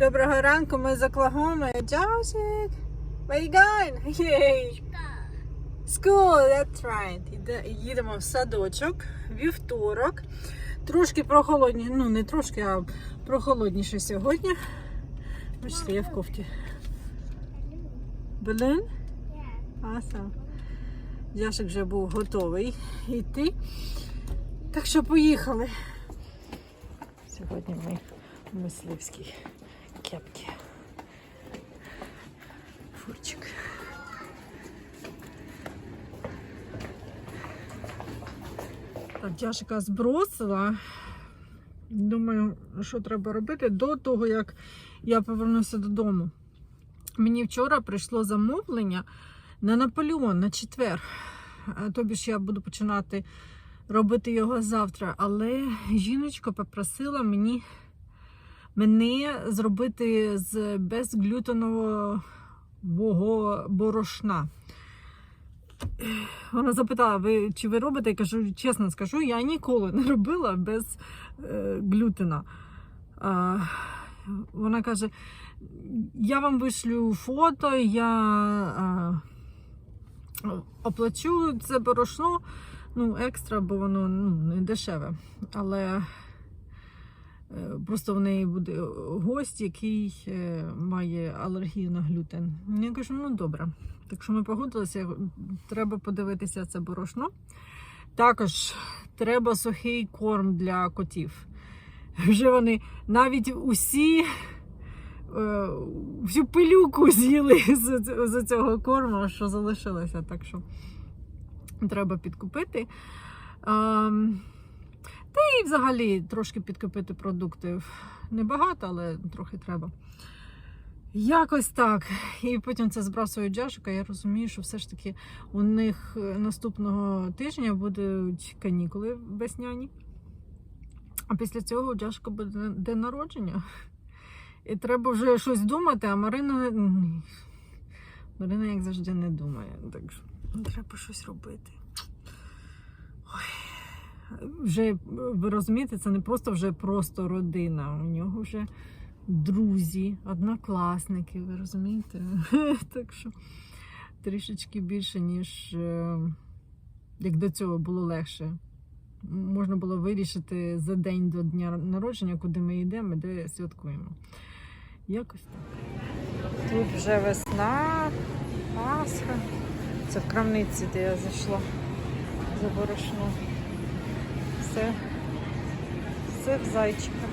Доброго ранку, ми з Оклахоми. Джосик, where you going? Yay. School, that's right. Їдемо в садочок, вівторок. Трошки прохолодні, ну не трошки, а прохолодніше сьогодні. Бачите, я в кофті. Балун? Awesome. Яшик вже був готовий йти. Так що поїхали. Сьогодні ми в мисливській кепці. Фурчик. Так, Яшика збросила. Думаю, що треба робити до того, як я повернуся додому. Мені вчора прийшло замовлення на Наполеон на четвер. Тобі ж я буду починати робити його завтра. Але жіночка попросила мені мене зробити з безглютенового борошна. Вона запитала, ви, чи ви робите? Я кажу, чесно скажу, я ніколи не робила без е, глютена. А, вона каже, я вам вишлю фото, я а, оплачу це борошно, ну, екстра, бо воно ну, не дешеве. Але просто в неї буде гость, який е, має алергію на глютен. Я кажу, ну добре. Так що ми погодилися, треба подивитися це борошно. Також треба сухий корм для котів. Вже вони навіть усі е, всю пилюку з'їли з цього корму, що залишилося. Так що треба підкупити. Та і взагалі трошки підкупити продуктів. Небагато, але трохи треба. Якось так. І потім це збрасує Джашика. Я розумію, що все ж таки у них е, наступного тижня будуть канікули весняні. А після цього у буде день народження. І треба вже щось думати, а Марина. Марина, як завжди, не думає. Так що треба щось робити. Ой. Вже ви розумієте, це не просто вже просто родина. У нього вже друзі, однокласники, ви розумієте? Так що трішечки більше, ніж е, як до цього було легше. Можна було вирішити за день до дня народження, куди ми йдемо, де святкуємо. Якось так. Тут вже весна, Пасха. Це в крамниці, де я зайшла за борошно. Все, все в зайчиках.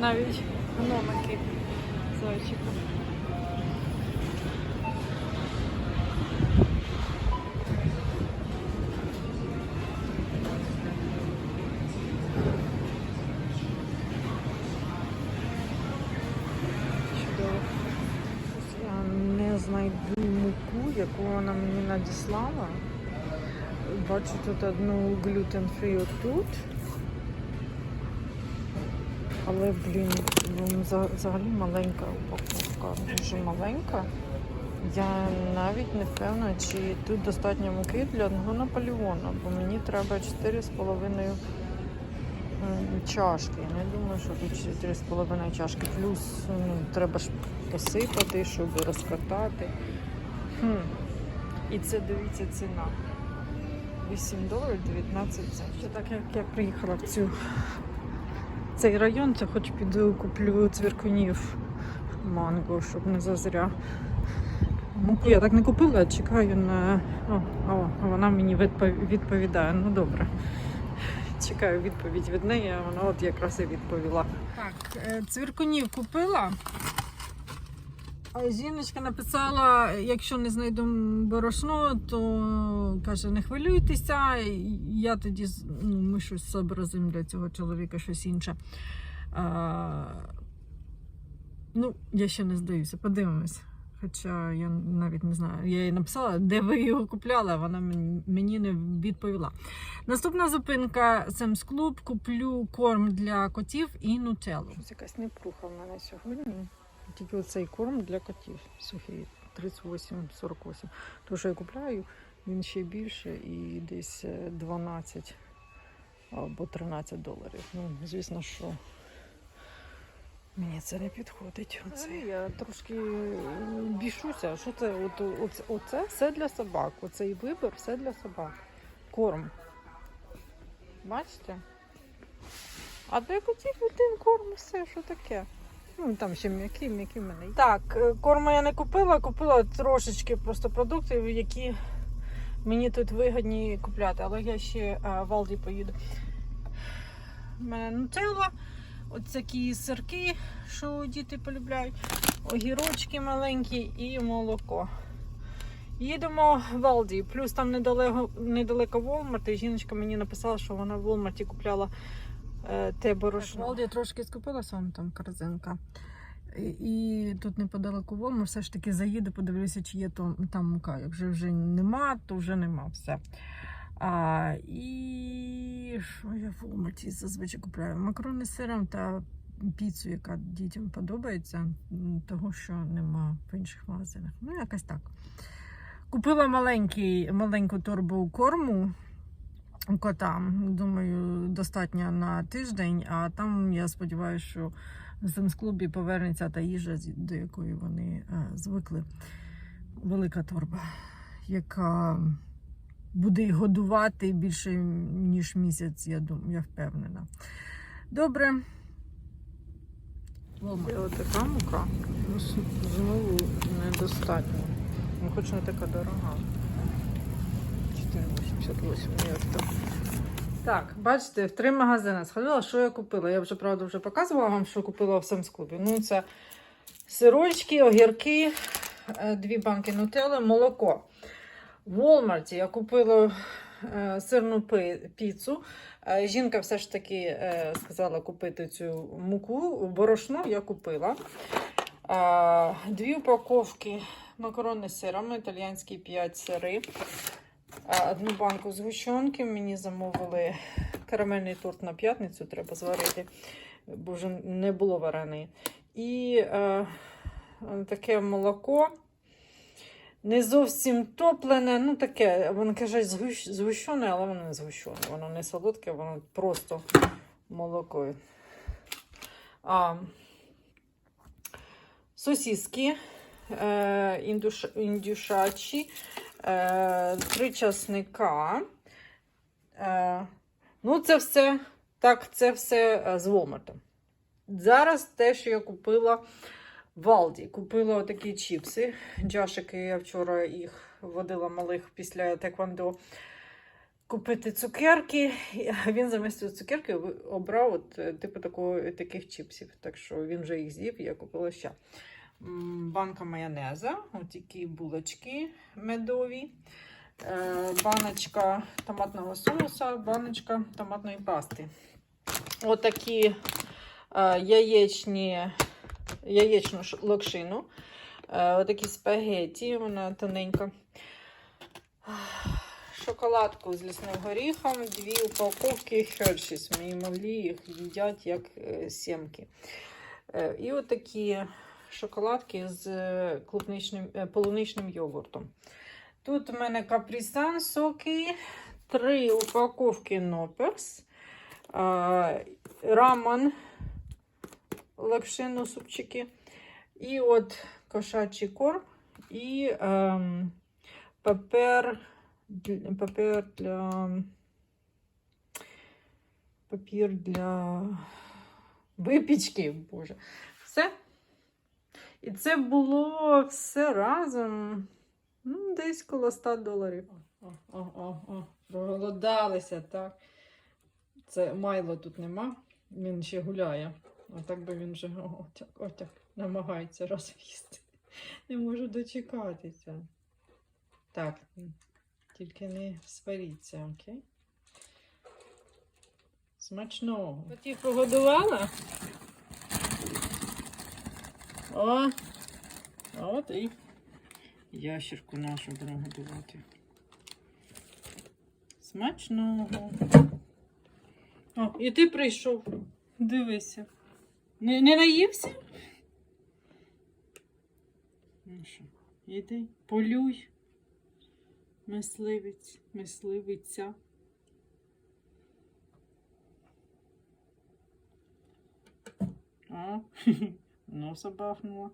Навіть гномики зайчика. Чудово. Ось знайду муку, яку вона мені надіслала. Бачу тут одну глютен-фрі отут. Але, блін, ну, взагалі маленька упаковка, дуже маленька. Я навіть не впевнена, чи тут достатньо муки для одного Наполеона, бо мені треба 4,5 чашки. Я не думаю, що тут 4,5 чашки. Плюс ну, треба ж посипати, щоб розкатати. Хм. І це дивіться ціна. 8 доларів 19 центів. Так як я приїхала в цю цей район, то хоч піду куплю цвіркунів манго, щоб не зазря. Муку я так не купила, а чекаю на. О, о, вона мені відпов- відповідає. Ну добре. Чекаю відповідь від неї, а вона от якраз і відповіла. Так, е, цвіркунів купила. Жіночка написала, якщо не знайду борошно, то каже, не хвилюйтеся. Я тоді ну, ми щось зобразимо для цього чоловіка, щось інше. А, ну, я ще не здаюся, подивимось. Хоча я навіть не знаю. Я їй написала, де ви його купляли, а вона мені не відповіла. Наступна зупинка Семс Клуб. Куплю корм для котів і нутеллу. Щось якась непруха в мене сьогодні. Тільки оцей корм для котів сухий 38-48. То, що я купляю, він ще більше і десь е, 12 або 13 доларів. Ну, звісно, що Мені це не підходить. Оце. Я трошки е, бішуся. Що це? От, оце, оце все для собак. Оцей вибір все для собак. Корм. Бачите? А де котів один корм, все, що таке? Ну, там ще м'які, м'які в мене. Так, е, корму я не купила, купила трошечки просто продуктів, які мені тут вигідні купляти. Але я ще е, в Алді поїду. У мене нутелла, от такі сирки, що діти полюбляють, огірочки маленькі і молоко. Їдемо в Алді. Плюс там недалеко, недалеко Walmart, і жіночка мені написала, що вона в Walmart купляла те борошно. В Алді трошки скупилася, вон там корзинка. І, тут неподалеку Walmart все ж таки заїду, подивлюся, чи є то, там мука. Якщо вже нема, то вже нема все. А, і що я в Walmart зазвичай купляю? Макарони з сиром та піцу, яка дітям подобається, того, що нема в інших магазинах. Ну, якось так. Купила маленький, маленьку торбу корму котам. Думаю, достатньо на тиждень, а там я сподіваюся, що в клубі повернеться та їжа, до якої вони е, звикли. Велика торба, яка буде годувати більше ніж місяць, я думаю, я впевнена. Добре. Ось така мука. Знову недостатньо. Хоч не така дорога. 4,88 як то. Так, бачите, в три магазини сходила, що я купила. Я вже, правда, вже показувала вам, що купила в Самсклубі. Ну, це сирочки, огірки, е, дві банки нутелли, молоко. В Walmart я купила е, сирну піцу. Е, Жінка все ж таки сказала купити цю муку. Борошно я купила. Дві упаковки макарони з сиром, італійські 5 сири. Одну банку згущенки. Мені замовили карамельний торт на п'ятницю, треба зварити, бо вже не було вареної. І е, таке молоко. Не зовсім топлене, ну таке, кажуть, згущ- згущене, але воно не згущене. Воно не солодке, воно просто молоко. А, сосиски е, індуш, індюшачі, три часника. Е, ну, це все, так, це все е, з Walmart. Зараз те, що я купила в Алді. Купила такі чіпси. Джашики, я вчора їх водила малих після теквандо. Купити цукерки. Він замість цукерки обрав от, е, типу такого, таких чіпсів. Так що він вже їх з'їв, я купила ще. Банка майонеза, от такі булочки медові. Е, Баночка томатного соуса, баночка томатної пасти. Отакі е, яєчні яєчну локшину. Е, Отакі спагеті, вона тоненька. Шоколадку з лісним горіхом, дві упаковки Hershey's. Мої малі їх їдять як сімки. І отакі шоколадки з е, клубничним, е, полуничним йогуртом. Тут у мене капрісан, соки, три упаковки Нопперс, е, рамон лакшину супчики. І от кошачий корм і ем, папер, папер для папір для випічки. Боже. Все. І це було все разом. Ну, десь коло 100 доларів. О, о, о, о, проголодалися, так. Це Майло тут нема, він ще гуляє. А так би він вже отяк, отяк намагається роз'їсти. Не можу дочекатися. Так, тільки не сваріться, окей? Смачного. Котів погодувала? О, а от і ящерку нашу будемо годувати. Смачного. О, і ти прийшов. Дивися. Не, не наївся? Ну що, іди, полюй. Мисливець, мисливиця. О, носа бахнула.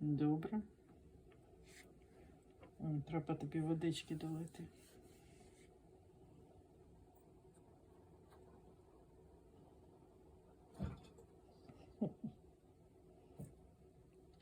Добре. Треба тобі водички долити.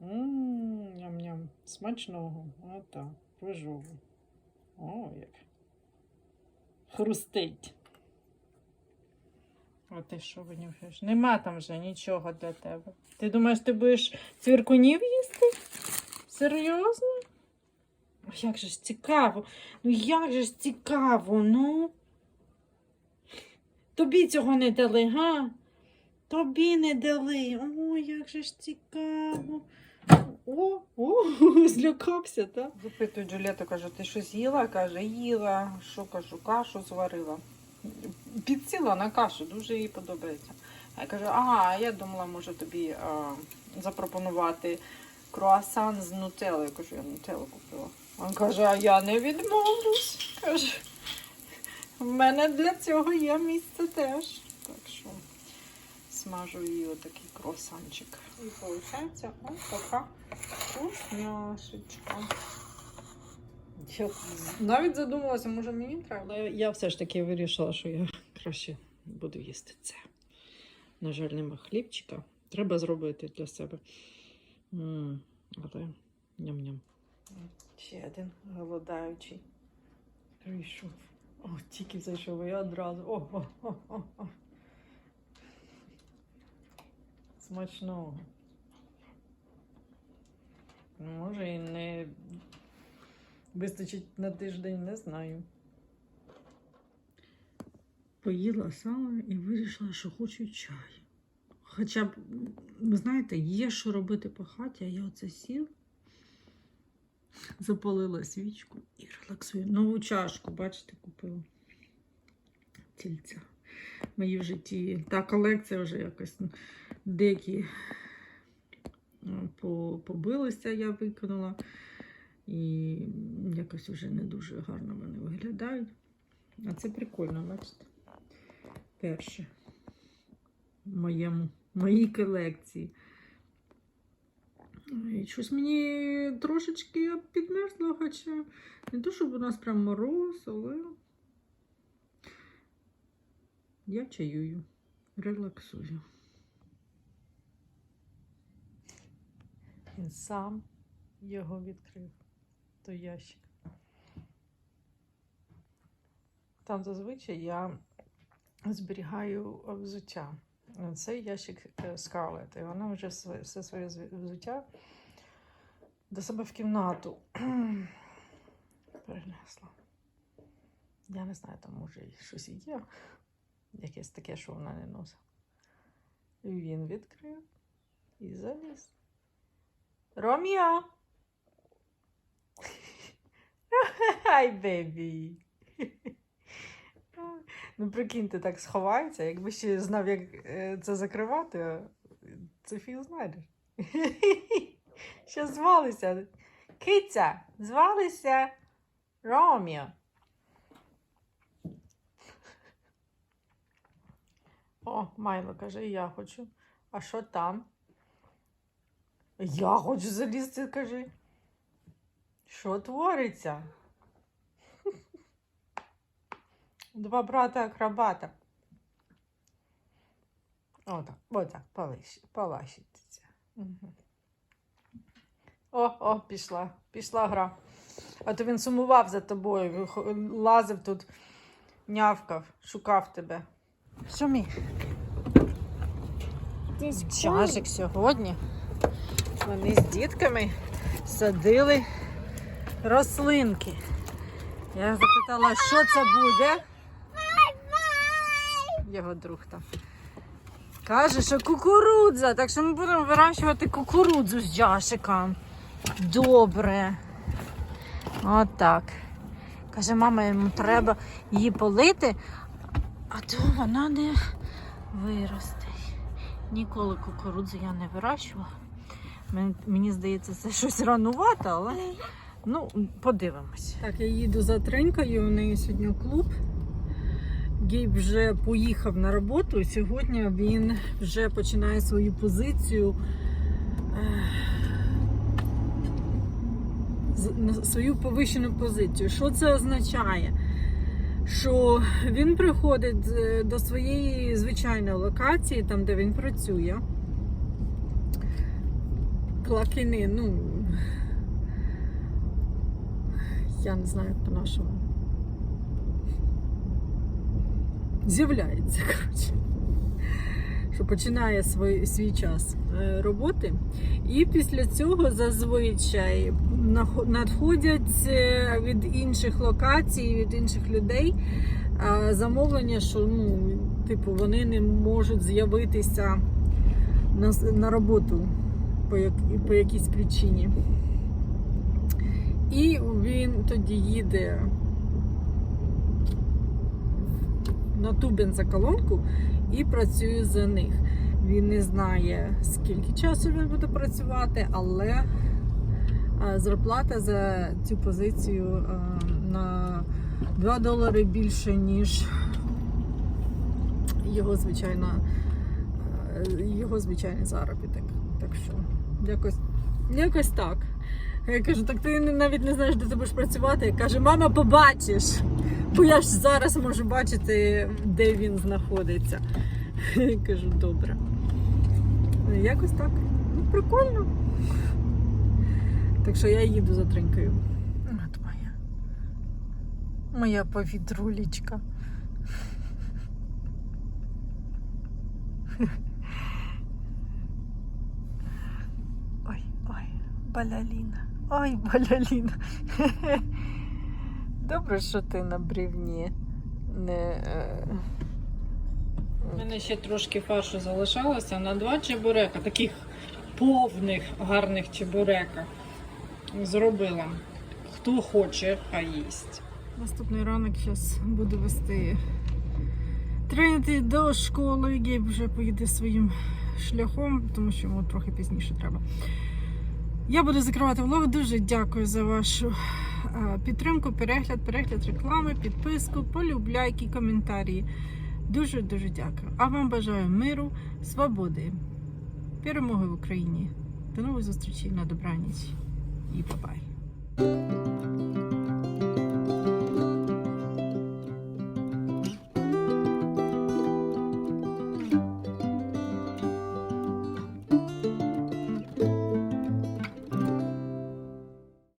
Ням-ням. Смачного. Отак. Рожово. О, як. Хрустить. А ти що винюхаєш? Нема там вже нічого для тебе. Ти думаєш, ти будеш цвіркунів їсти? Серйозно? Як же ж цікаво. Ну як же ж цікаво, ну. Тобі цього не дали, га? Тобі не дали. О, як же ж цікаво. О, о, злякався, так? Запитую Джуліету, каже, ти щось їла? Каже, їла. Що кажу, кашу зварила. Підсіла на кашу, дуже їй подобається. Я кажу, ага, я думала, може тобі а, запропонувати круасан з нутеллою. Я кажу, я нутеллу купила. Він каже, а я не відмовлюсь. Каже, в мене для цього є місце теж. Так що смажу їй отакий круасанчик. І виходить ось така вкусняшечка. Я навіть задумалася, може мені треба. Але я все ж таки вирішила, що я краще буду їсти це. На жаль, нема хлібчика. Треба зробити для себе. м але ням-ням. Ще один голодаючий. Прийшов. О, тільки зайшов і одразу. О, о, о, о, о. Смачного. Може і не вистачить на тиждень, не знаю. Поїла сало і вирішила, що хочу чаю. Хоча б, ви знаєте, є що робити по хаті, а я оце сів, запалила свічку і релаксую. Нову чашку, бачите, купила. Тільця. Мої в житті. Та колекція вже якось ну, деякі е, побилися, я викинула. І якось вже не дуже гарно вони виглядають. А це прикольно, бачите? Перше в моєму, моїй колекції. І щось мені трошечки підмерзло, хоча не то, щоб у нас прям мороз, але я чаюю, релаксую. Він сам його відкрив, той ящик. Там зазвичай я зберігаю взуття. Цей ящик Scarlett, і вона вже все своє взуття до себе в кімнату перенесла. Я не знаю, там може щось є. Якесь таке, що вона не носить. Він відкрив і заліз. Роміо! Ай, бебі! Ну, прикиньте, так сховається. Якби ще знав, як е, це закривати, це фіг знайдеш. Ще звалися. Киця, звалися Роміо. О, Майло каже, я хочу. А що там? Я хочу залізти, кажи. Що твориться? Два брата акробата. Отак, отак, полащ- полащиться. Угу. О, о, пішла, пішла гра. А то він сумував за тобою, лазив тут, нявкав, шукав тебе. Що мій? Чашик сьогодні. Вони з дітками садили рослинки. Я запитала, що це буде. Його друг там. Каже, що кукурудза. Так що ми будемо вирощувати кукурудзу з Джашиком. Добре. Отак. Каже, мама, йому треба її полити, а то вона не виросте. Ніколи кукурудзу я не вирощувала. Мені здається, це щось ранувато, але ну, подивимось. Так, я їду за тренькою, у неї сьогодні клуб Гейб вже поїхав на роботу. Сьогодні він вже починає свою позицію. е, свою повищену позицію. Що це означає? Що він приходить е, до своєї звичайної локації, там де він працює. Клакини, ну я не знаю, як по-нашому. З'являється, коротше. Що починає свій, свій час е, роботи. І після цього зазвичай надходять е, від інших локацій, від інших людей е, замовлення, що ну, типу, вони не можуть з'явитися на, на роботу по, як, по якійсь причині. І він тоді їде на ту бензоколонку і працює за них. Він не знає, скільки часу він буде працювати, але е, зарплата за цю позицію е, на 2 долари більше, ніж його звичайна, е, його звичайний заробіток. Так що якось, якось так. Я кажу, так ти навіть не знаєш, де ти будеш працювати. Каже, мама, побачиш. Бо я ж зараз можу бачити, де він знаходиться. Я кажу, добре. Якось так. Ну, прикольно. Так що я їду за тринькою. От моя. Моя повітрулічка. Ой, ой, баляліна. Ой, баляліна. Добре, що ти на брівні не. е, У мене ще трошки фаршу залишалося на два чебурека, таких повних гарних чебурека. Зробила. Хто хоче, хай їсть. Наступний ранок зараз буду вести Тринити до школи. Гейб вже поїде своїм шляхом, тому що йому трохи пізніше треба. Я буду закривати влог. Дуже дякую за вашу е, підтримку, перегляд, перегляд реклами, підписку, полюбляйки, коментарі. Дуже дуже дякую. А вам бажаю миру, свободи, перемоги в Україні. До нових зустрічей на добраніч і бабай.